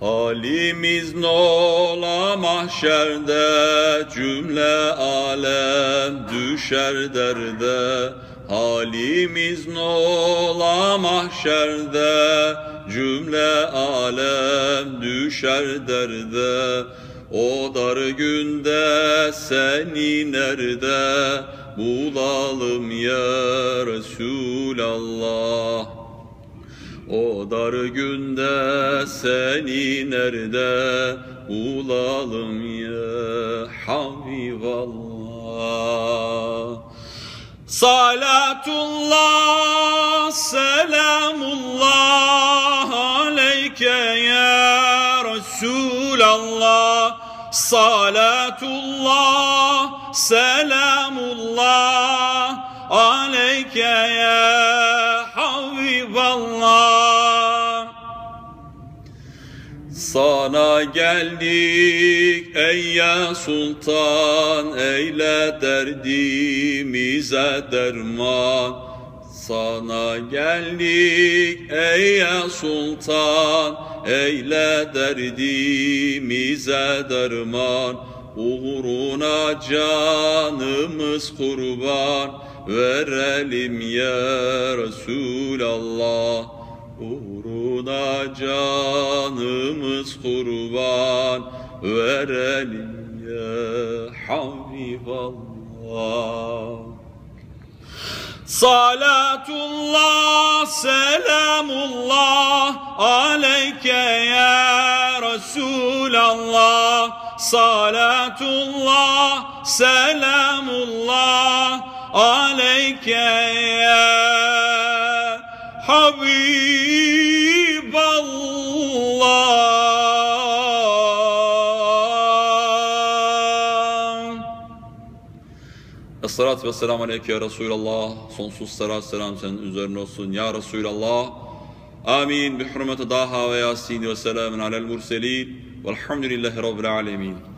Halimiz nola mahşerde cümle alem düşer derde. Halimiz nola mahşerde cümle alem düşer derde. O dar günde seni nerede bulalım ya Resulallah o dar günde seni nerede bulalım ya Habiballah? Salatullah, selamullah aleyke ya Resulallah. Salatullah, selamullah aleyke ya Sana geldik ey ya sultan eyle derdimize derman. Sana geldik ey ya sultan eyle derdimize derman. Uğruna canımız kurban verelim ya Resulallah uğruna canımız kurban verelim ya Habiballah Salatullah, selamullah aleyke ya Resulallah. Salatullah, selamullah aleyke ya Habiballah. Esselatü vesselamu aleyke ya Resulallah. Sonsuz salat selam senin üzerine olsun ya Resulallah. Amin. Bi hürmeti daha ve yasin ve selamun alel murselin. Velhamdülillahi Rabbil alemin.